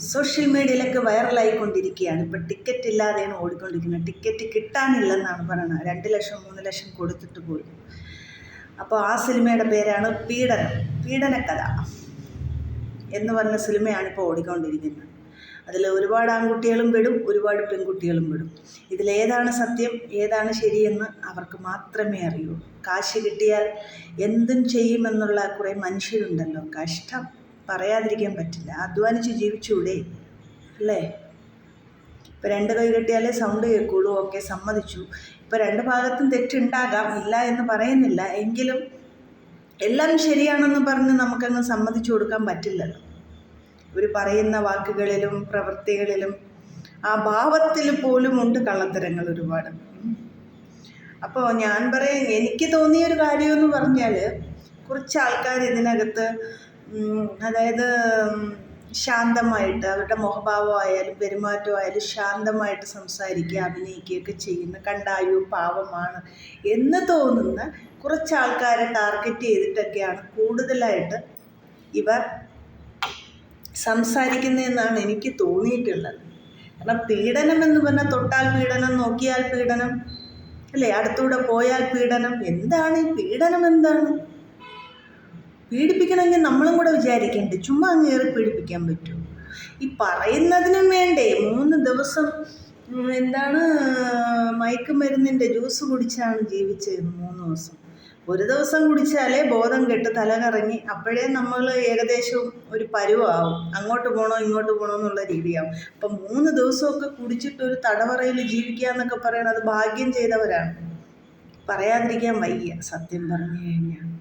Social മീഡിയയിലൊക്കെ വൈറലായിക്കൊണ്ടിരിക്കുകയാണ്. ഇപ്പം ticket ഇല്ലാതെയാണ് ഓടിക്കൊണ്ടിരിക്കുന്നത്. ടിക്കറ്റ് കിട്ടാനില്ലെന്നാണ് പറയുന്നത് രണ്ട് ലക്ഷം മൂന്ന് ലക്ഷം കൊടുത്തിട്ട് പോലും. അപ്പോൾ ആ സിനിമയുടെ പേരാണ് പീഡനം. പീഡനക്കഥ എന്ന് പറഞ്ഞ സിനിമയാണ് ഇപ്പോൾ ഓടിക്കൊണ്ടിരിക്കുന്നത്. അതിൽ ഒരുപാട് ആൺകുട്ടികളും പെടും ഒരുപാട് പെൺകുട്ടികളും പെടും. ഇതിലേതാണ് സത്യം ഏതാണ് ശരിയെന്ന് അവർക്ക് മാത്രമേ അറിയൂ. കാശ് കിട്ടിയാൽ എന്തും ചെയ്യുമെന്നുള്ള കുറേ മനുഷ്യരുണ്ടല്ലോ. കഷ്ടം. പറയാതിരിക്കാൻ പറ്റില്ല. അധ്വാനിച്ച് ജീവിച്ചൂടെ? അല്ലേ? ഇപ്പം രണ്ട് കൈ കെട്ടിയാലേ സൗണ്ട് കേൾക്കുള്ളൂ ഓക്കെ സമ്മതിച്ചു. ഇപ്പം രണ്ട് ഭാഗത്തും തെറ്റുണ്ടാകാം ഇല്ല എന്ന് പറയുന്നില്ല. എങ്കിലും എല്ലാം ശരിയാണെന്ന് പറഞ്ഞ് നമുക്കങ്ങ് സമ്മതിച്ചു കൊടുക്കാൻ പറ്റില്ലല്ലോ. ഇവർ പറയുന്ന വാക്കുകളിലും പ്രവൃത്തികളിലും ആ ഭാവത്തിൽ പോലും ഉണ്ട് കള്ളത്തരങ്ങൾ ഒരുപാട്. അപ്പോൾ ഞാൻ പറയാം എനിക്ക് തോന്നിയൊരു കാര്യമെന്ന് പറഞ്ഞാൽ കുറച്ച് ആൾക്കാർ ഇതിനകത്ത് അതായത് ശാന്തമായിട്ട് അവരുടെ മുഖഭാവമായാലും പെരുമാറ്റമായാലും ശാന്തമായിട്ട് സംസാരിക്കുക അഭിനയിക്കുകയൊക്കെ ചെയ്യുന്ന കണ്ടായോ പാവമാണ് എന്ന് തോന്നുന്ന കുറച്ച് ആൾക്കാരെ ടാർഗറ്റ് ചെയ്തിട്ടൊക്കെയാണ് കൂടുതലായിട്ട് ഇവർ സംസാരിക്കുന്നതെന്നാണ് എനിക്ക് തോന്നിയിട്ടുള്ളത്. കാരണം പീഡനം എന്ന് പറഞ്ഞാൽ തൊട്ടാൽ പീഡനം നോക്കിയാൽ പീഡനം അല്ലേ? അടുത്തൂടെ പോയാൽ പീഡനം എന്താണ് ഈ പീഡനം എന്താണ്? പീഡിപ്പിക്കണമെങ്കിൽ നമ്മളും കൂടെ വിചാരിക്കേണ്ടേ. ചുമ്മാ അങ്ങ് കയറി പീഡിപ്പിക്കാൻ പറ്റുമോ? ഈ പറയുന്നതിനും വേണ്ടേ? മൂന്ന് ദിവസം എന്താണ് മയക്കുമരുന്നിന്റെ ജ്യൂസ് കുടിച്ചാണ് ജീവിച്ചത് മൂന്ന് ദിവസം. ഒരു ദിവസം കുടിച്ചാലേ ബോധം കെട്ട് തലകറങ്ങി അപ്പോഴേ നമ്മൾ ഏകദേശം ഒരു പരുവാവും. അങ്ങോട്ട് പോകണോ ഇങ്ങോട്ട് പോകണോ എന്നുള്ള രീതിയാവും. അപ്പം മൂന്ന് ദിവസമൊക്കെ കുടിച്ചിട്ട് ഒരു തടവറയിൽ ജീവിക്കുക എന്നൊക്കെ പറയണത് ഭാഗ്യം ചെയ്തവരാണ്. പറയാതിരിക്കാൻ വയ്യ സത്യം പറഞ്ഞു കഴിഞ്ഞാൽ.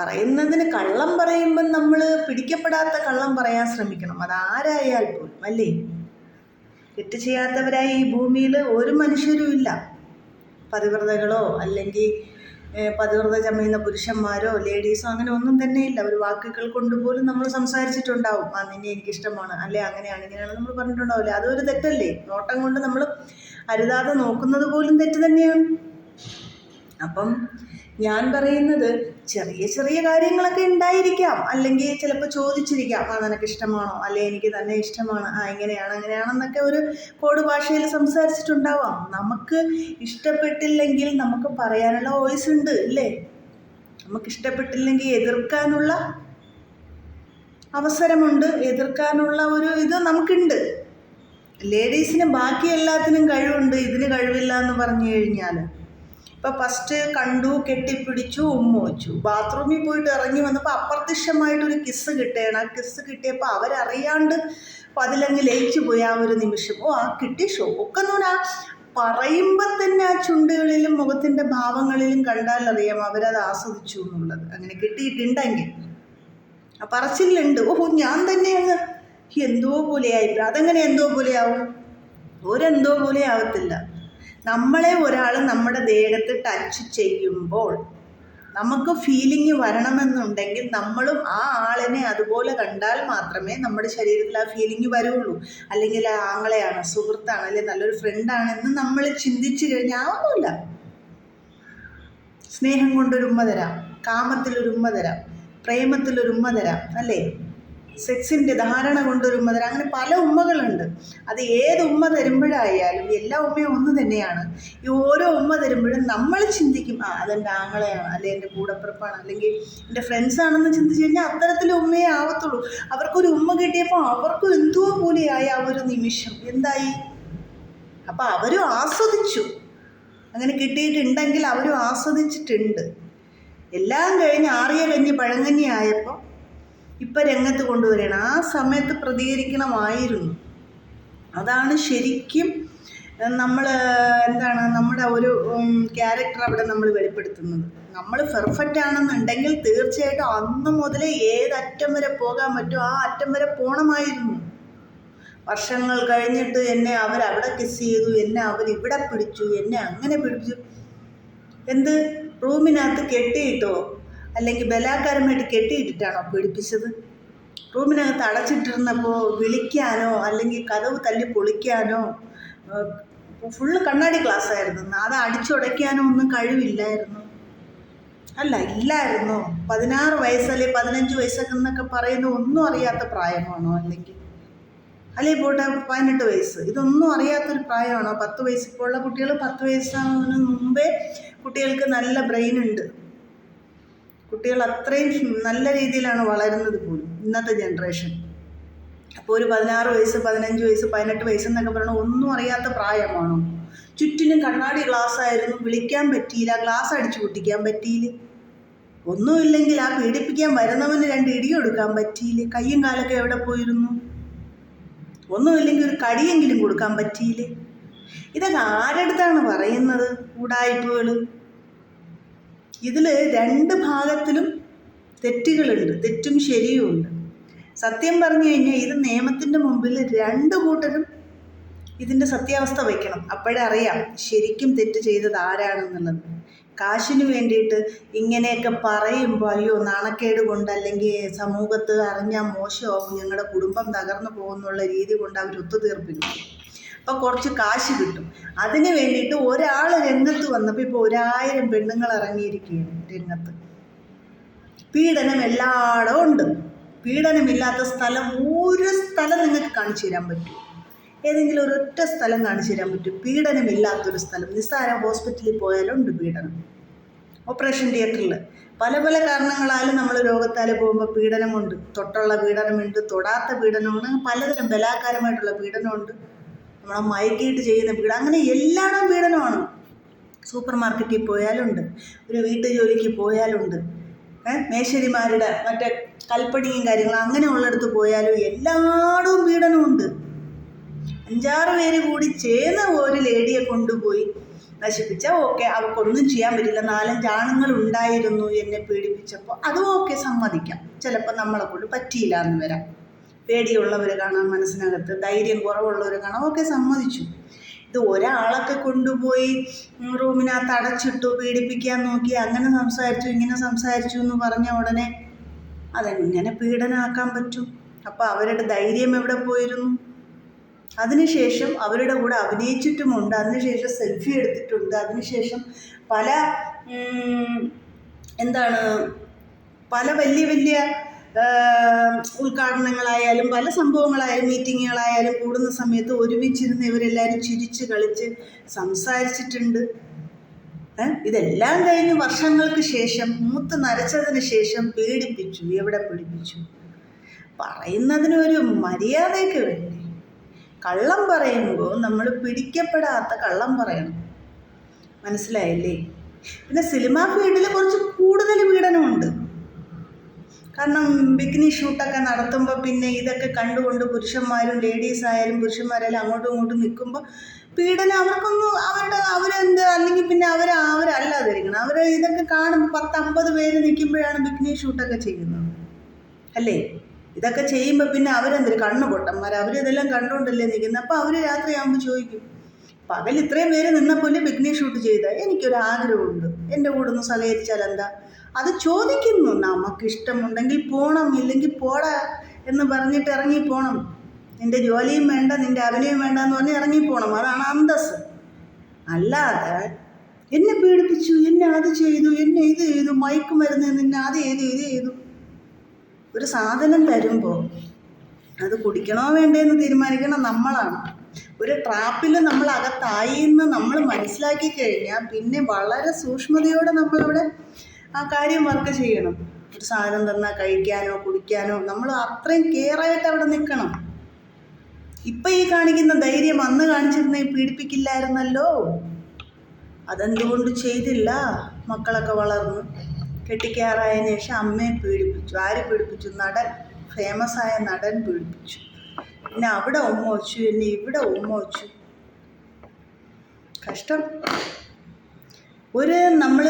പറയുന്നതിന് കള്ളം പറയുമ്പം നമ്മൾ പിടിക്കപ്പെടാത്ത കള്ളം പറയാൻ ശ്രമിക്കണം. അതാരായാൽ പോലും അല്ലേ? തെറ്റ് ചെയ്യാത്തവരായി ഈ ഭൂമിയിൽ ഒരു മനുഷ്യരും ഇല്ല. പതിവ്രതകളോ അല്ലെങ്കിൽ പതിവ്രത ചമയുന്ന പുരുഷന്മാരോ ലേഡീസോ അങ്ങനെ ഒന്നും തന്നെ ഇല്ല. ഒരു വാക്കുകൾ കൊണ്ടുപോലും നമ്മൾ സംസാരിച്ചിട്ടുണ്ടാവും. ആ നിന്നെ എനിക്കിഷ്ടമാണ് അല്ലെ? അങ്ങനെയാണ് ഇങ്ങനെയാണ് നമ്മൾ പറഞ്ഞിട്ടുണ്ടാവില്ല? അതൊരു തെറ്റല്ലേ? നോട്ടം കൊണ്ട് നമ്മൾ അരുതാതെ നോക്കുന്നത് പോലും തെറ്റ് തന്നെയാണ്. അപ്പം ഞാൻ പറയുന്നത് ചെറിയ ചെറിയ കാര്യങ്ങളൊക്കെ ഉണ്ടായിരിക്കാം. അല്ലെങ്കിൽ ചിലപ്പോൾ ചോദിച്ചിരിക്കാം ആ നിനക്ക് ഇഷ്ടമാണോ അല്ലെ എനിക്ക് തന്നെ ഇഷ്ടമാണ്. ആ ഇങ്ങനെയാണ് അങ്ങനെയാണെന്നൊക്കെ ഒരു കോഡ് ഭാഷയിൽ സംസാരിച്ചിട്ടുണ്ടാവാം. നമുക്ക് ഇഷ്ടപ്പെട്ടില്ലെങ്കിൽ നമുക്ക് പറയാനുള്ള വോയിസ് ഉണ്ട് അല്ലേ? നമുക്ക് ഇഷ്ടപ്പെട്ടില്ലെങ്കിൽ എതിർക്കാനുള്ള അവസരമുണ്ട് എതിർക്കാനുള്ള ഒരു ഇത് നമുക്കുണ്ട്. ലേഡീസിന് ബാക്കി എല്ലാത്തിനും കഴിവുണ്ട് ഇതിന് കഴിവില്ല എന്ന് പറഞ്ഞു കഴിഞ്ഞാൽ ഇപ്പം ഫസ്റ്റ് കണ്ടു കെട്ടിപ്പിടിച്ചു ഉമ്മ വെച്ചു. ബാത്റൂമിൽ പോയിട്ട് ഇറങ്ങി വന്നപ്പോൾ അപ്രത്യക്ഷമായിട്ടൊരു കിസ് കിട്ടുകയാണ്. ആ കിസ് കിട്ടിയപ്പോൾ അവരറിയാണ്ട് അതിലങ്ങ് ലയിച്ചു പോയി ആ ഒരു നിമിഷം. ഓ ആ കിട്ടി ഷോക്ക് എന്ന് പറഞ്ഞാൽ പറയുമ്പോൾ തന്നെ ആ ചുണ്ടുകളിലും മുഖത്തിന്റെ ഭാവങ്ങളിലും കണ്ടാലറിയാം അവരത് ആസ്വദിച്ചു എന്നുള്ളത്. അങ്ങനെ കിട്ടിയിട്ടുണ്ടെങ്കിൽ. ആ പറച്ചിലുണ്ട്. ഓഹോ ഞാൻ തന്നെ അങ്ങ് എന്തോ പോലെയായി. അതെങ്ങനെ എന്തോ പോലെയാവും? ഒരെന്തോ പോലെ ആവത്തില്ല നമ്മളെ ഒരാൾ നമ്മുടെ ദേഹത്ത് ടച്ച് ചെയ്യുമ്പോൾ നമുക്ക് ഫീലിംഗ് വരണമെന്നുണ്ടെങ്കിൽ നമ്മളും ആ ആളിനെ അതുപോലെ കണ്ടാൽ മാത്രമേ നമ്മുടെ ശരീരത്തിൽ ആ ഫീലിംഗ് വരുള്ളൂ. അല്ലെങ്കിൽ ആങ്ങളെയാണ് സുഹൃത്താണ് അല്ലെങ്കിൽ നല്ലൊരു ഫ്രണ്ടാണെന്ന് നമ്മൾ ചിന്തിച്ചു കഴിഞ്ഞാൽ ആവുന്നില്ല സ്നേഹം കൊണ്ടൊരുമ്മ തരാം കാമത്തിലൊരുമ്മ തരാം പ്രേമത്തിലൊരുമ്മ തരാം അല്ലേ? സെക്സിന്റെ ധാരണ കൊണ്ടൊരു ഉമ്മ തരാം അങ്ങനെ പല ഉമ്മകളുണ്ട്. അത് ഏത് ഉമ്മ തരുമ്പോഴായാലും എല്ലാ ഉമ്മയും ഒന്ന് തന്നെയാണ്. ഈ ഓരോ ഉമ്മ തരുമ്പോഴും നമ്മൾ ചിന്തിക്കും ആ അതെന്റെ ആങ്ങളെയാണ് അല്ലെങ്കിൽ എന്റെ കൂടപ്പിറപ്പാണ് അല്ലെങ്കിൽ എന്റെ ഫ്രണ്ട്സാണെന്ന് ചിന്തിച്ച് കഴിഞ്ഞാൽ അത്തരത്തിൽ ഉമ്മയെ ആവത്തുള്ളൂ. അവർക്കൊരു ഉമ്മ കിട്ടിയപ്പോൾ അവർക്കും എന്തോ പോലെയായ ആ ഒരു നിമിഷം. എന്തായി? അപ്പോൾ അവരും ആസ്വദിച്ചു. അങ്ങനെ കിട്ടിയിട്ടുണ്ടെങ്കിൽ അവരും ആസ്വദിച്ചിട്ടുണ്ട്. എല്ലാം കഴിഞ്ഞ് ആറിയ കഞ്ഞി പഴങ്കഞ്ഞി ആയപ്പോൾ ഇപ്പം രംഗത്ത് കൊണ്ടുവരികയാണ്. ആ സമയത്ത് പ്രതികരിക്കണമായിരുന്നു. അതാണ് ശരിക്കും നമ്മൾ എന്താണ് നമ്മുടെ ഒരു ക്യാരക്ടർ അവിടെ നമ്മൾ വെളിപ്പെടുത്തുന്നത്. നമ്മൾ പെർഫെക്റ്റ് ആണെന്നുണ്ടെങ്കിൽ തീർച്ചയായിട്ടും അന്ന് മുതലേ ഏതറ്റം വരെ പോകാൻ പറ്റുമോ ആ അറ്റം വരെ പോകണമായിരുന്നു വർഷങ്ങൾ കഴിഞ്ഞിട്ട് എന്നെ അവർ അവിടെ കിസ് ചെയ്തു എന്നെ അവർ ഇവിടെ പിടിച്ചു എന്നെ അങ്ങനെ പിടിച്ചു. എന്ത്? റൂമിനകത്ത് കെട്ടിയിട്ടോ? അല്ലെങ്കിൽ ബലാത്കാരമായിട്ട് കെട്ടിയിട്ടിട്ടാണോ പീഡിപ്പിച്ചത് റൂമിനകത്ത് അടച്ചിട്ടിരുന്നപ്പോൾ വിളിക്കാനോ അല്ലെങ്കിൽ കതവ് തല്ലി പൊളിക്കാനോ ഫുള്ള് കണ്ണാടി ഗ്ലാസ് ആയിരുന്നു അത് അടിച്ചുടയ്ക്കാനോ ഒന്നും കഴിവില്ലായിരുന്നു. അല്ല ഇല്ലായിരുന്നു. പതിനാറ് വയസ്സല്ലേ പതിനഞ്ച് വയസ്സൊക്കെ എന്നൊക്കെ പറയുന്ന ഒന്നും അറിയാത്ത പ്രായമാണോ അല്ലെങ്കിൽ? അല്ലെങ്കിൽ പോട്ടെ പതിനെട്ട് വയസ്സ്. ഇതൊന്നും അറിയാത്തൊരു പ്രായമാണോ? പത്ത് വയസ്സ്. ഇപ്പോൾ ഉള്ള കുട്ടികൾ പത്ത് വയസ്സാകുന്നതിന് മുമ്പേ കുട്ടികൾക്ക് നല്ല ബ്രെയിൻ ഉണ്ട്. കുട്ടികൾ അത്രയും നല്ല രീതിയിലാണ് വളരുന്നത് പോലും ഇന്നത്തെ ജനറേഷൻ. അപ്പോൾ ഒരു പതിനാറ് വയസ്സ് പതിനഞ്ച് വയസ്സ് പതിനെട്ട് വയസ്സ് എന്നൊക്കെ പറയണ ഒന്നും അറിയാത്ത പ്രായമാണോ? ചുറ്റിനും കണ്ണാടി ഗ്ലാസ് ആയിരുന്നു. വിളിക്കാൻ പറ്റിയില്ല. ഗ്ലാസ് അടിച്ചു പൊട്ടിക്കാൻ പറ്റിയില്ല. ഒന്നുമില്ലെങ്കിൽ ആ പീഡിപ്പിക്കാൻ വരുന്നവന് രണ്ട് ഇടി കൊടുക്കാൻ പറ്റിയില്ല. കയ്യും കാലൊക്കെ എവിടെ പോയിരുന്നു? ഒന്നുമില്ലെങ്കിൽ ഒരു കടിയെങ്കിലും കൊടുക്കാൻ പറ്റിയില്ലേ. ഇതൊക്കെ ആരുടെ അടുത്താണ് പറയുന്നത്? ഉടായ്പകൾ ഇതിൽ രണ്ട് ഭാഗത്തിലും തെറ്റുകളുണ്ട് തെറ്റും ശരിയും ഉണ്ട് സത്യം പറഞ്ഞു കഴിഞ്ഞാൽ ഇത് നിയമത്തിന്റെ മുമ്പിൽ രണ്ട് കൂട്ടരും ഇതിന്റെ സത്യാവസ്ഥ വയ്ക്കണം. അപ്പോഴേ അറിയാം ശരിക്കും തെറ്റ് ചെയ്തത് ആരാണെന്നുള്ളത്. കാശിന് വേണ്ടിയിട്ട് ഇങ്ങനെയൊക്കെ പറയുമ്പോൾ അയ്യോ നാണക്കേട് കൊണ്ട് അല്ലെങ്കിൽ സമൂഹത്ത് അറിഞ്ഞാൽ മോശമാവും ഞങ്ങളുടെ കുടുംബം തകർന്നു പോകുന്നുള്ള രീതി കൊണ്ട് അവർ ഒത്തുതീർപ്പില്ല അപ്പോൾ കുറച്ച് കാശ് കിട്ടും. അതിന് വേണ്ടിയിട്ട് ഒരാൾ രംഗത്ത് വന്നപ്പോൾ ഇപ്പോൾ ഒരായിരം പെണ്ണുങ്ങൾ ഇറങ്ങിയിരിക്കുകയാണ് രംഗത്ത്. പീഡനം എല്ലായിടവും ഉണ്ട്. പീഡനമില്ലാത്ത സ്ഥലം ഒരു സ്ഥലം നിങ്ങൾക്ക് കാണിച്ചു തരാൻ പറ്റും. ഏതെങ്കിലും ഒരു ഒറ്റ സ്ഥലം കാണിച്ചു തരാൻ പറ്റും. പീഡനമില്ലാത്തൊരു സ്ഥലം. നിസ്സാര ഹോസ്പിറ്റലിൽ പോയാലും ഉണ്ട് പീഡനം. ഓപ്പറേഷൻ തിയേറ്ററിൽ. പല പല കാരണങ്ങളാലും നമ്മൾ രോഗത്താൽ പോകുമ്പോൾ പീഡനമുണ്ട്. തൊട്ടുള്ള പീഡനമുണ്ട്. തൊടാത്ത പീഡനമുണ്ട് പലതരം ബലാത്കാരമായിട്ടുള്ള പീഡനമുണ്ട്. നമ്മളെ മയക്കിയിട്ട് ചെയ്യുന്ന പീഡനം അങ്ങനെ എല്ലായിടം പീഡനമാണ്. സൂപ്പർ മാർക്കറ്റിൽ പോയാലുണ്ട്. ഒരു വീട്ടു ജോലിക്ക് പോയാലുണ്ട് മേശരിമാരുടെ മറ്റേ കൽപ്പണിയും കാര്യങ്ങളും അങ്ങനെ അങ്ങനെയുള്ളിടത്ത് പോയാലും എല്ലായിടവും പീഡനമുണ്ട്. അഞ്ചാറ് പേര് കൂടി ചേർന്ന് ഒരു ലേഡിയെ കൊണ്ടുപോയി നശിപ്പിച്ചാൽ ഓക്കെ അവർക്കൊന്നും ചെയ്യാൻ പറ്റില്ല. നാലഞ്ച് ആണുങ്ങൾ ഉണ്ടായിരുന്നു എന്നെ പീഡിപ്പിച്ചപ്പോൾ. അതും ഓക്കെ സമ്മതിക്കാം. ചിലപ്പോൾ നമ്മളെ കൊണ്ട് പറ്റിയില്ല എന്ന് വരാം. പേടിയുള്ളവർ കാണാം മനസ്സിനകത്ത് ധൈര്യം കുറവുള്ളവർ കാണാം ഒക്കെ സമ്മതിച്ചു. ഇത് ഒരാളൊക്കെ കൊണ്ടുപോയി റൂമിനകത്ത് അടച്ചിട്ടു പീഡിപ്പിക്കാൻ നോക്കി അങ്ങനെ സംസാരിച്ചു ഇങ്ങനെ സംസാരിച്ചു എന്ന് പറഞ്ഞ ഉടനെ അതെങ്ങനെ പീഡനമാക്കാൻ പറ്റും? അപ്പോൾ അവരുടെ ധൈര്യം എവിടെ പോയിരുന്നു? അതിനുശേഷം അവരുടെ കൂടെ അഭിനയിച്ചിട്ടുമുണ്ട് അതിനുശേഷം സെൽഫി എടുത്തിട്ടുണ്ട് അതിനുശേഷം പല എന്താണ് പല വലിയ വലിയ ഉദ്ഘാടനങ്ങളായാലും പല സംഭവങ്ങളായാലും മീറ്റിങ്ങുകളായാലും കൂടുന്ന സമയത്ത് ഒരുമിച്ചിരുന്ന് ഇവരെല്ലാവരും ചിരിച്ച് കളിച്ച് സംസാരിച്ചിട്ടുണ്ട്? ഇതെല്ലാം കഴിഞ്ഞ് വർഷങ്ങൾക്ക് ശേഷം മൂത്ത് നരച്ചതിന് ശേഷം പീഡിപ്പിച്ചു എവിടെ പീഡിപ്പിച്ചു? പറയുന്നതിന് ഒരു മര്യാദയൊക്കെ വേണ്ടേ? കള്ളം പറയുമ്പോൾ നമ്മൾ പിടിക്കപ്പെടാത്ത കള്ളം പറയണം. മനസ്സിലായില്ലേ? പിന്നെ സിനിമാ ഫീൽഡിൽ കുറച്ച് കൂടുതൽ പീഡനമുണ്ട്. കാരണം ബിക്കിനി ഷൂട്ടൊക്കെ നടത്തുമ്പോൾ പിന്നെ ഇതൊക്കെ കണ്ടുകൊണ്ട് പുരുഷന്മാരും ലേഡീസ് ആയാലും പുരുഷന്മാരായാലും അങ്ങോട്ടും ഇങ്ങോട്ടും നിൽക്കുമ്പോൾ പീഡനം അവർക്കൊന്നും അവരുടെ അവരെന്ത് അല്ലെങ്കിൽ പിന്നെ അവർ അവരല്ലാതിരിക്കണം. അവർ ഇതൊക്കെ കാണുമ്പോൾ പത്ത് അമ്പത് പേര് നിൽക്കുമ്പോഴാണ് ബിക്കിനി ഷൂട്ടൊക്കെ ചെയ്യുന്നത്. അല്ലേ? ഇതൊക്കെ ചെയ്യുമ്പോൾ പിന്നെ അവരെന്തൊരു കണ്ണു പൊട്ടന്മാർ അവരിതെല്ലാം കണ്ടുകൊണ്ടല്ലേ നിൽക്കുന്നത്. അപ്പോൾ അവർ രാത്രിയാകുമ്പോൾ ചോദിക്കും പകൽ ഇത്രയും പേര് നിന്നപ്പോലെ ബിഗ്നി ഷൂട്ട് ചെയ്ത? എനിക്കൊരു ആഗ്രഹമുണ്ട് എന്റെ കൂടെ ഒന്ന് സഹകരിച്ചാൽ എന്താ അത് ചോദിക്കുന്നു. നമുക്ക് ഇഷ്ടമുണ്ടെങ്കിൽ പോകണം ഇല്ലെങ്കിൽ പോടാ എന്ന് പറഞ്ഞിട്ട് ഇറങ്ങി പോണം. നിന്റെ ജോലിയും വേണ്ട നിന്റെ അഭിനയം വേണ്ട എന്ന് പറഞ്ഞ് ഇറങ്ങിപ്പോണം അതാണ് അന്തസ് അല്ലാതെ എന്നെ പീഡിപ്പിച്ചു എന്നെ അത് ചെയ്തു എന്നെ ഇത് ചെയ്തു മയക്കുമരുന്ന് നിന്നെ അത് ചെയ്തു ഇത് ചെയ്തു. ഒരു സാധനം തരുമ്പോൾ അത് കുടിക്കണോ വേണ്ടേന്ന് തീരുമാനിക്കണം നമ്മളാണ്. ഒരു ട്രാപ്പിൽ നമ്മൾ അകത്തായി എന്ന് നമ്മൾ മനസ്സിലാക്കി കഴിഞ്ഞാൽ പിന്നെ വളരെ സൂക്ഷ്മതയോടെ നമ്മളവിടെ ആ കാര്യം വർക്ക് ചെയ്യണം. ഒരു സാധനം തന്നാൽ കഴിക്കാനോ കുടിക്കാനോ നമ്മൾ അത്രയും കെയറായിട്ട് അവിടെ നിൽക്കണം. ഇപ്പം ഈ കാണിക്കുന്ന ധൈര്യം അന്ന് കാണിച്ചിരുന്ന പീഡിപ്പിക്കില്ലായിരുന്നല്ലോ. അതെന്തുകൊണ്ട് ചെയ്തില്ല. മക്കളൊക്കെ വളർന്നു കെട്ടിക്കാറായതിനു ശേഷം അമ്മയെ പീഡിപ്പിച്ചു. ആര് പീഡിപ്പിച്ചു? നടൻ. ഫേമസ് ആയ നടൻ പീഡിപ്പിച്ചു. പിന്നെ അവിടെ ഉമ്മ വച്ചു. പിന്നെ ഇവിടെ ഉമ്മ വച്ചു. കഷ്ടം. ഒരു നമ്മൾ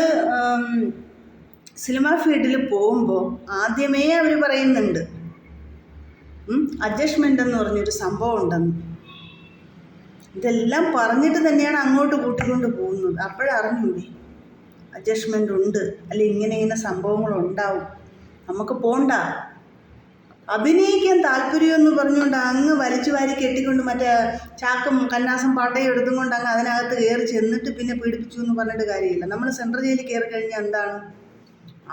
സിനിമ ഫീൽഡിൽ പോകുമ്പോൾ ആദ്യമേ അവർ പറയുന്നുണ്ട് അഡ്ജസ്റ്റ്മെന്റ് എന്ന് പറഞ്ഞൊരു സംഭവം ഉണ്ടെന്ന്. ഇതെല്ലാം പറഞ്ഞിട്ട് തന്നെയാണ് അങ്ങോട്ട് കൂട്ടിക്കൊണ്ട് പോകുന്നത്. അപ്പോഴറിഞ്ഞൂടെ അഡ്ജസ്റ്റ്മെന്റ് ഉണ്ട് അല്ലെ ഇങ്ങനെ ഇങ്ങനെ സംഭവങ്ങൾ ഉണ്ടാവും. നമുക്ക് പോണ്ട. അഭിനയിക്കാൻ താല്പര്യമെന്ന് പറഞ്ഞുകൊണ്ട് അങ്ങ് വലിച്ചു വാരി കെട്ടിക്കൊണ്ട് മറ്റേ ചാക്കും കന്നാസും പാട്ടയും എടുത്തും കൊണ്ട് അങ്ങ് അതിനകത്ത് കയറി ചെന്നിട്ട് പിന്നെ പീഡിപ്പിച്ചു എന്ന് പറഞ്ഞിട്ട് കാര്യമില്ല. നമ്മൾ സെൻട്രൽ ജയിലിൽ കയറി കഴിഞ്ഞാൽ എന്താണ്?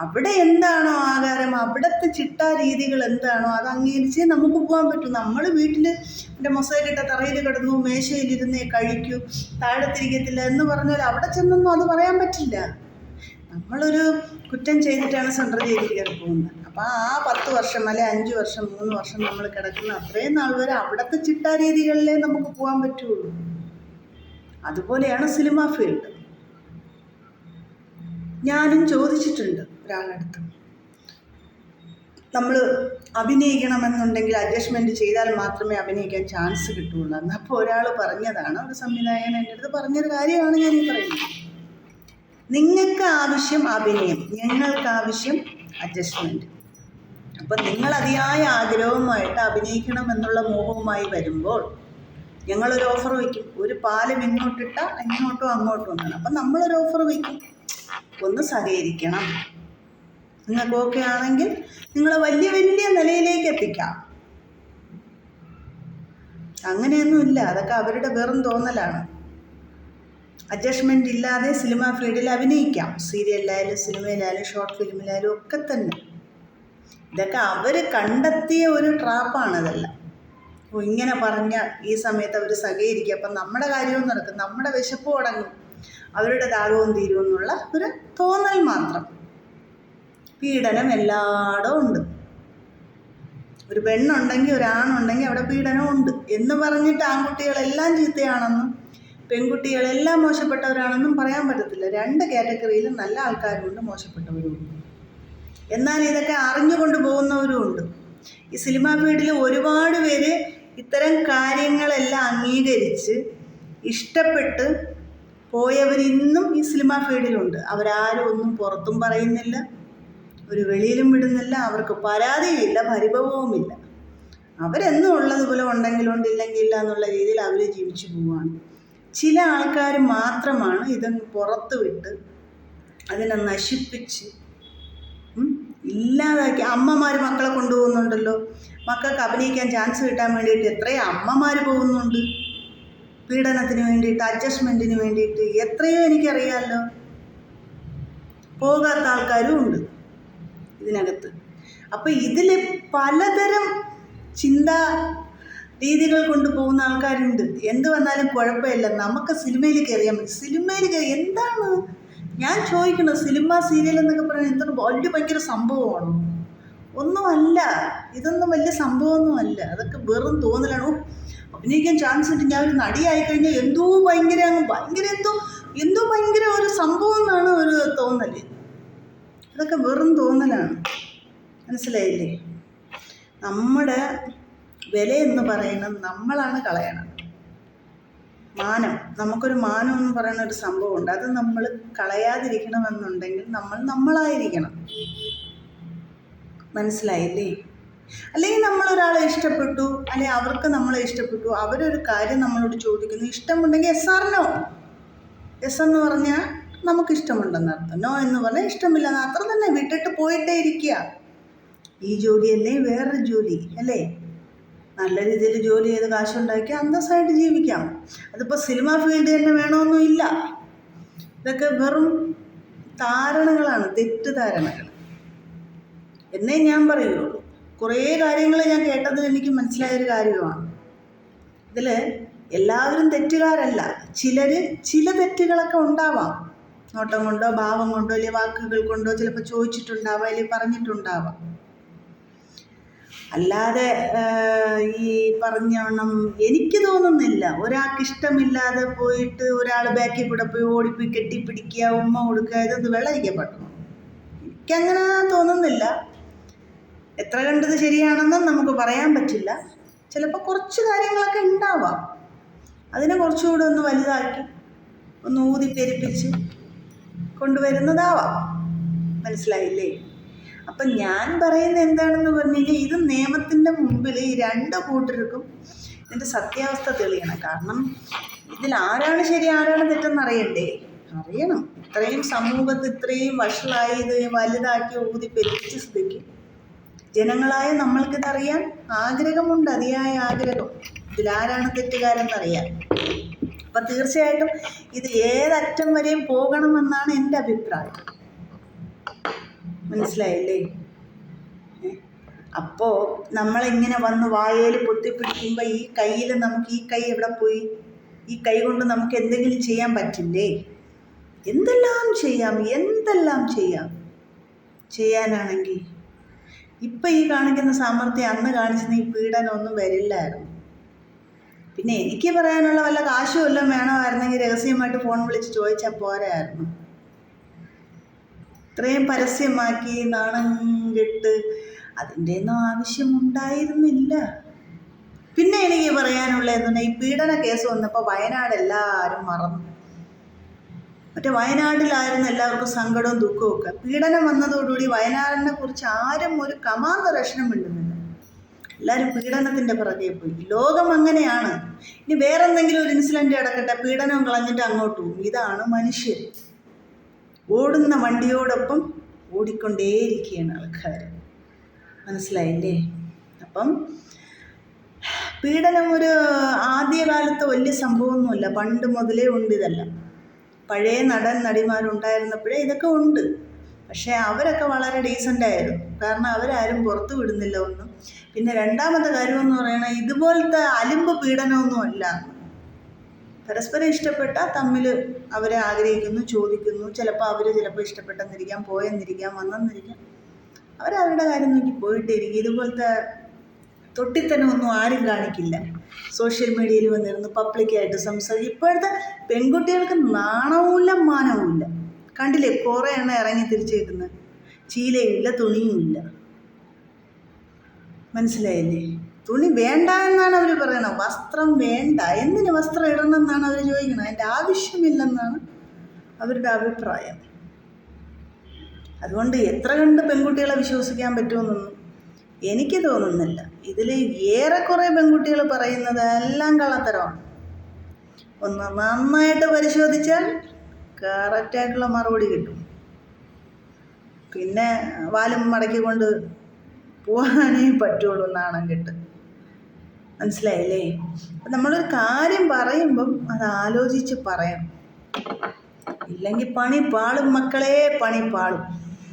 അവിടെ എന്താണോ ആകാരം അവിടുത്തെ ചിട്ടാ രീതികൾ എന്താണോ? അത് അംഗീകരിച്ചേ നമുക്ക് പോകാൻ പറ്റും. നമ്മൾ വീട്ടിൽ എന്റെ മൊസൈലിട്ട തറയിൽ കിടന്നു മേശയിലിരുന്നേ കഴിക്കൂ. താഴത്തിരിക്കത്തില്ല എന്ന് പറഞ്ഞാൽ അവിടെ ചെന്നൊന്നും അത് പറയാൻ പറ്റില്ല. നമ്മളൊരു കുറ്റം ചെയ്തിട്ടാണ് സെൻട്രൽ ജയിലിൽ പോകുന്നത്. അപ്പോൾ ആ പത്ത് വർഷം അല്ലെ അഞ്ച് വർഷം മൂന്ന് വർഷം നമ്മൾ കിടക്കുന്ന അത്രയും നാൾ വരെ അവിടുത്തെ ചിട്ടാ രീതികളിലേ നമുക്ക് പോകാൻ പറ്റുള്ളൂ. അതുപോലെയാണ് സിനിമ ഫീൽഡ്. ഞാനും ചോദിച്ചിട്ടുണ്ട്. ഒരാളടുത്ത്. നമ്മൾ അഭിനയിക്കണമെന്നുണ്ടെങ്കിൽ അഡ്ജസ്റ്റ്മെന്റ് ചെയ്താൽ മാത്രമേ അഭിനയിക്കാൻ ചാൻസ് കിട്ടുള്ളൂ. എന്ന് അപ്പോൾ ഒരാൾ പറഞ്ഞതാണ് ഒരു സംവിധായകൻ എന്റെ അടുത്ത് പറഞ്ഞൊരു കാര്യമാണ് ഞാൻ ഈ പറയുന്നത്. നിങ്ങൾക്ക് ആവശ്യം അഭിനയം ഞങ്ങൾക്ക് ആവശ്യം അഡ്ജസ്റ്റ്മെന്റ് അപ്പം നിങ്ങൾ അതിയായ ആഗ്രഹവുമായിട്ട് അഭിനയിക്കണം എന്നുള്ള മോഹവുമായി വരുമ്പോൾ ഞങ്ങളൊരു ഓഫർ വയ്ക്കും ഒരു പാലം ഇങ്ങോട്ടിട്ട ഇങ്ങോട്ടോ അങ്ങോട്ടോ ഒന്നാണ് അപ്പം നമ്മളൊരു ഓഫർ വയ്ക്കും ഒന്ന് സഹകരിക്കണം. നിങ്ങൾക്ക് ഓക്കെ ആണെങ്കിൽ നിങ്ങൾ വലിയ വലിയ നിലയിലേക്ക് എത്തിക്കാം. അങ്ങനെയൊന്നുമില്ല. അതൊക്കെ അവരുടെ വെറും തോന്നലാണ്. അഡ്ജസ്റ്റ്മെന്റ് ഇല്ലാതെ സിനിമ ഫീൽഡിൽ അഭിനയിക്കാം. സീരിയലിലായാലും സിനിമയിലായാലും ഷോർട്ട് ഫിലിമിലായാലും ഒക്കെ തന്നെ. ഇതൊക്കെ അവർ കണ്ടെത്തിയ ഒരു ട്രാപ്പാണ് അപ്പോൾ ഇങ്ങനെ പറഞ്ഞാൽ ഈ സമയത്ത് അവർ സഹകരിക്കുക അപ്പം നമ്മുടെ കാര്യവും നടക്കും. നമ്മുടെ വിശപ്പ് അടങ്ങും. അവരുടെ ദാഹവും തീരുമെന്നുള്ള ഒരു തോന്നൽ മാത്രം. പീഡനം എല്ലായിടവും ഉണ്ട്. ഒരു പെണ്ണുണ്ടെങ്കിൽ ഒരാണുണ്ടെങ്കിൽ അവിടെ പീഡനം ഉണ്ട്. എന്ന് പറഞ്ഞിട്ട് ആൺകുട്ടികളെല്ലാം ചീത്തയാണെന്നും പെൺകുട്ടികളെല്ലാം മോശപ്പെട്ടവരാണെന്നും പറയാൻ പറ്റത്തില്ല. രണ്ട് കാറ്റഗറിയിലും നല്ല ആൾക്കാരുമുണ്ട് മോശപ്പെട്ടവരുമുണ്ട് എന്നാൽ ഇതൊക്കെ അറിഞ്ഞുകൊണ്ട് പോകുന്നവരും ഉണ്ട്. ഈ സിനിമാ ഫീൽഡിൽ ഒരുപാട് പേര് ഇത്തരം കാര്യങ്ങളെല്ലാം അംഗീകരിച്ച് ഇഷ്ടപ്പെട്ട് പോയവരിന്നും ഈ സിനിമാ ഫീൽഡിലുണ്ട്. അവരാരും ഒന്നും പുറത്തും പറയുന്നില്ല. ഒരു വെളിയിലും വിടുന്നില്ല അവർക്ക് പരാതിയുമില്ല പരിഭവവുമില്ല. അവരെന്നും ഉള്ളതുപോലെ ഉണ്ടെങ്കിലുണ്ട് ഇല്ലെങ്കിൽ ഇല്ല എന്നുള്ള രീതിയിൽ അവർ ജീവിച്ചു പോവുകയാണ് ചില ആൾക്കാർ മാത്രമാണ് ഇതങ്ങ് പുറത്ത് വിട്ട് അതിനെ നശിപ്പിച്ച് ഇല്ലാതാക്കി. അമ്മമാർ മക്കളെ കൊണ്ടുപോകുന്നുണ്ടല്ലോ. മക്കൾക്ക് അഭിനയിക്കാൻ ചാൻസ് കിട്ടാൻ വേണ്ടിയിട്ട് എത്രയോ അമ്മമാർ പോകുന്നുണ്ട്. പീഡനത്തിന് വേണ്ടിയിട്ട് അഡ്ജസ്റ്റ്മെന്റിന് വേണ്ടിയിട്ട്. എത്രയോ എനിക്കറിയാമല്ലോ പോകാത്ത ആൾക്കാരും ഉണ്ട്. ഇതിനകത്ത്. അപ്പോൾ ഇതിൽ പലതരം ചിന്താ രീതികൾ കൊണ്ടുപോകുന്ന ആൾക്കാരുണ്ട്. എന്ത് വന്നാലും കുഴപ്പമില്ല. നമുക്ക് സിനിമയിൽ കയറിയാൽ മതി. സിനിമയിൽ കയറി എന്താണ്? ഞാൻ ചോദിക്കണം സിനിമ സീരിയൽ എന്നൊക്കെ പറഞ്ഞാൽ എന്താണ് വലിയ ഭയങ്കര സംഭവമാണോ? ഒന്നുമല്ല. ഇതൊന്നും വലിയ സംഭവമൊന്നുമല്ല. അതൊക്കെ വെറും തോന്നലാണ്. അഭിനയിക്കാൻ ചാൻസ് കിട്ടി ഞാൻ ഒരു നടിയായി കഴിഞ്ഞാൽ എന്തോ ഭയങ്കര ഭയങ്കര എന്തോ എന്തോ ഭയങ്കര ഒരു സംഭവം എന്നാണ് ഒരു തോന്നൽ അതൊക്കെ വെറും തോന്നലാണ്. മനസ്സിലായില്ലേ? നമ്മുടെ വില എന്ന് പറയുന്നത് നമ്മളാണ് കളയണത് മാനം. നമുക്കൊരു മാനം എന്ന് പറയുന്ന ഒരു സംഭവമുണ്ട്. അത് നമ്മൾ കളയാതിരിക്കണമെന്നുണ്ടെങ്കിൽ നമ്മൾ നമ്മളായിരിക്കണം. മനസ്സിലായില്ലേ? അല്ലെങ്കിൽ നമ്മളൊരാളെ ഇഷ്ടപ്പെട്ടു അല്ലെങ്കിൽ അവർക്ക് നമ്മളെ ഇഷ്ടപ്പെട്ടു അവരൊരു കാര്യം നമ്മളോട് ചോദിക്കുന്നു. ഇഷ്ടമുണ്ടെങ്കിൽ എസ് ആർ നോ എസ് എന്ന് പറഞ്ഞാൽ നമുക്ക് ഇഷ്ടമുണ്ടെന്ന് അർത്ഥം. നോ എന്ന് പറഞ്ഞാൽ ഇഷ്ടമില്ലെന്ന് അത്ര തന്നെ വിട്ടിട്ട് പോയിട്ടേ ഇരിക്കുക. ഈ ജോലിയല്ലേ വേറൊരു ജോലി അല്ലേ? നല്ല രീതിയിൽ ജോലി ചെയ്ത് കാശുണ്ടാക്കി അന്തസ്സായിട്ട് ജീവിക്കാം. അതിപ്പോൾ സിനിമ ഫീൽഡ് തന്നെ വേണമെന്നില്ല ഇതൊക്കെ വെറും ധാരണകളാണ് തെറ്റിദ്ധാരണകൾ. എന്നേ ഞാൻ പറയുള്ളൂ. കുറേ കാര്യങ്ങൾ ഞാൻ കേട്ടത് എനിക്ക് മനസ്സിലായൊരു കാര്യമാണ്. ഇതിൽ എല്ലാവരും തെറ്റുകാരല്ല. ചിലർ ചില തെറ്റുകളൊക്കെ ഉണ്ടാവാം. നോട്ടം കൊണ്ടോ ഭാവം കൊണ്ടോ അല്ലെങ്കിൽ വാക്കുകൾ കൊണ്ടോ ചിലപ്പോൾ ചോദിച്ചിട്ടുണ്ടാവാം അല്ലെങ്കിൽ പറഞ്ഞിട്ടുണ്ടാവാം. അല്ലാതെ ഈ പറഞ്ഞോണം എനിക്ക് തോന്നുന്നില്ല. ഒരാൾക്ക് ഇഷ്ടമില്ലാതെ പോയിട്ട് ഒരാൾ ബാക്കിൽ കൂടെ പോയി ഓടിപ്പോയി കെട്ടിപ്പിടിക്കുക ഉമ്മ കൊടുക്കുക ഇതൊന്ന് വെള്ളരിക്കപ്പെട്ടു. എനിക്കങ്ങനെ തോന്നുന്നില്ല. എത്ര കണ്ടത് ശരിയാണെന്നും നമുക്ക് പറയാൻ പറ്റില്ല. ചിലപ്പോൾ കുറച്ച് കാര്യങ്ങളൊക്കെ ഉണ്ടാവാം. അതിനെ കുറച്ചുകൂടെ ഒന്ന് വലുതാക്കി ഒന്ന് ഊതിപ്പെരിപ്പിച്ച് കൊണ്ടുവരുന്നതാവാം. മനസ്സിലായില്ലേ? അപ്പം ഞാൻ പറയുന്നത് എന്താണെന്ന് പറഞ്ഞു കഴിഞ്ഞാൽ ഇത് നിയമത്തിന്റെ മുമ്പിൽ ഈ രണ്ട് കൂട്ടർക്കും ഇതിന്റെ സത്യാവസ്ഥ തെളിയണം. കാരണം ഇതിൽ ആരാണ് ശരി ആരാണ് തെറ്റെന്ന് അറിയണ്ടേ അറിയണം. ഇത്രയും സമൂഹത്ത് ഇത്രയും വഷളായി ഇത് വലുതാക്കി ഊതി പെരുപ്പിച്ച സ്ഥിതിക്ക് ജനങ്ങളായ നമ്മൾക്കിതറിയാൻ ആഗ്രഹമുണ്ട്. അതിയായ ആഗ്രഹം. ഇതിലാരാണ് തെറ്റുകാരെന്നറിയാൻ. അപ്പം തീർച്ചയായിട്ടും ഇത് ഏതറ്റം വരെയും പോകണമെന്നാണ് എന്റെ അഭിപ്രായം. മനസ്സിലായില്ലേ? അപ്പോൾ നമ്മളിങ്ങനെ വന്ന് വായേൽ പൊത്തിപ്പിടിക്കുമ്പോൾ ഈ കയ്യിൽ നമുക്ക് ഈ കൈ എവിടെ പോയി? ഈ കൈ കൊണ്ട് നമുക്ക് എന്തെങ്കിലും ചെയ്യാൻ പറ്റില്ലേ? എന്തെല്ലാം ചെയ്യാം? എന്തെല്ലാം ചെയ്യാം? ചെയ്യാനാണെങ്കിൽ. ഇപ്പം ഈ കാണിക്കുന്ന സാമർഥ്യം അന്ന് കാണിച്ചിരുന്ന ഈ പീഡനമൊന്നും വരില്ലായിരുന്നു. പിന്നെ എനിക്ക് പറയാനുള്ള വല്ല കാശും എല്ലാം വേണമായിരുന്നെങ്കിൽ രഹസ്യമായിട്ട് ഫോൺ വിളിച്ച് ചോദിച്ചാൽ പോരായിരുന്നു. ഇത്രയും പരസ്യമാക്കി നാണം കെട്ട് അതിന്റെ ഒന്നും ആവശ്യമുണ്ടായിരുന്നില്ല. പിന്നെ എനിക്ക് പറയാനുള്ള എന്തുണ്ട്? ഈ പീഡന കേസ് വന്നപ്പോൾ വയനാട് എല്ലാവരും മറന്നു. മറ്റേ വയനാട്ടിലായിരുന്നു എല്ലാവർക്കും സങ്കടവും ദുഃഖവും ഒക്കെ. പീഡനം വന്നതോടുകൂടി വയനാടിനെ കുറിച്ച് ആരും ഒരു കമാന്ത രക്ഷണം മിണ്ടുന്നില്ല എല്ലാവരും പീഡനത്തിന്റെ പുറകെ പോയി. ലോകം അങ്ങനെയാണ്. ഇനി വേറെ എന്തെങ്കിലും ഒരു ഇൻസിഡന്റ് കിടക്കട്ടെ പീഡനം കളഞ്ഞിട്ട് അങ്ങോട്ട് പോകും. ഇതാണ് മനുഷ്യർ. ഓടുന്ന വണ്ടിയോടൊപ്പം ഓടിക്കൊണ്ടേയിരിക്കുകയാണ് ആൾക്കാർ. മനസ്സിലായില്ലേ? അപ്പം പീഡനം ഒരു ആദ്യകാലത്ത് വലിയ സംഭവമൊന്നുമില്ല. പണ്ട് മുതലേ ഉണ്ട് ഇതെല്ലാം. പഴയ നടൻ നടിമാരുണ്ടായിരുന്നപ്പോഴേ ഇതൊക്കെ ഉണ്ട്. പക്ഷേ അവരൊക്കെ വളരെ ഡീസന്റ് ആയിരുന്നു. കാരണം അവരാരും പുറത്തു വിടുന്നില്ല ഒന്നും. പിന്നെ രണ്ടാമത്തെ കാര്യം എന്ന് പറയുന്നത് ഇതുപോലത്തെ അലിമ്പ് പീഡനമൊന്നും അല്ല. പരസ്പരം ഇഷ്ടപ്പെട്ട തമ്മിൽ അവരെ ആഗ്രഹിക്കുന്നു ചോദിക്കുന്നു. ചിലപ്പോൾ അവർ ചിലപ്പോൾ ഇഷ്ടപ്പെട്ടെന്നിരിക്കാം പോയെന്നിരിക്കാം വന്നെന്നിരിക്കാം. അവരവരുടെ കാര്യം നോക്കി പോയിട്ടിരിക്കും. ഇതുപോലത്തെ തൊട്ടിത്തനമൊന്നും ആരും കാണിക്കില്ല. സോഷ്യൽ മീഡിയയിൽ വന്നിരുന്നു പബ്ലിക്കായിട്ട് സംസാരിക്കും. ഇപ്പോഴത്തെ പെൺകുട്ടികൾക്ക് നാണവുമില്ല മാനവുമില്ല. കണ്ടില്ലേ കുറേ എണ്ണം ഇറങ്ങി തിരിച്ചേക്കുന്നത് ചീലയുമില്ല തുണിയുമില്ല. മനസ്സിലായില്ലേ? തുണി വേണ്ട എന്നാണ് അവർ പറയുന്നത് വസ്ത്രം വേണ്ട. എന്തിന് വസ്ത്രം ഇടണം എന്നാണ് അവർ ചോദിക്കുന്നത് അതിന്റെ ആവശ്യമില്ലെന്നാണ് അവരുടെ അഭിപ്രായം. അതുകൊണ്ട് എത്ര കണ്ട് പെൺകുട്ടികളെ വിശ്വസിക്കാൻ പറ്റുമെന്നൊന്നും എനിക്ക് തോന്നുന്നില്ല. ഇതിൽ ഏറെക്കുറെ പെൺകുട്ടികൾ പറയുന്നത് എല്ലാം കള്ളത്തരമാണ്. ഒന്ന് നന്നായിട്ട് പരിശോധിച്ചാൽ കറക്റ്റായിട്ടുള്ള മറുപടി കിട്ടും. പിന്നെ വാലും മടക്കിക്കൊണ്ട് പോകാനേ പറ്റുള്ളൂ നാണം കെട്ട്. മനസ്സിലായില്ലേ? നമ്മളൊരു കാര്യം പറയുമ്പം അത് ആലോചിച്ച് പറയണം ഇല്ലെങ്കിൽ പണി പാളും മക്കളെ പണി പാളും.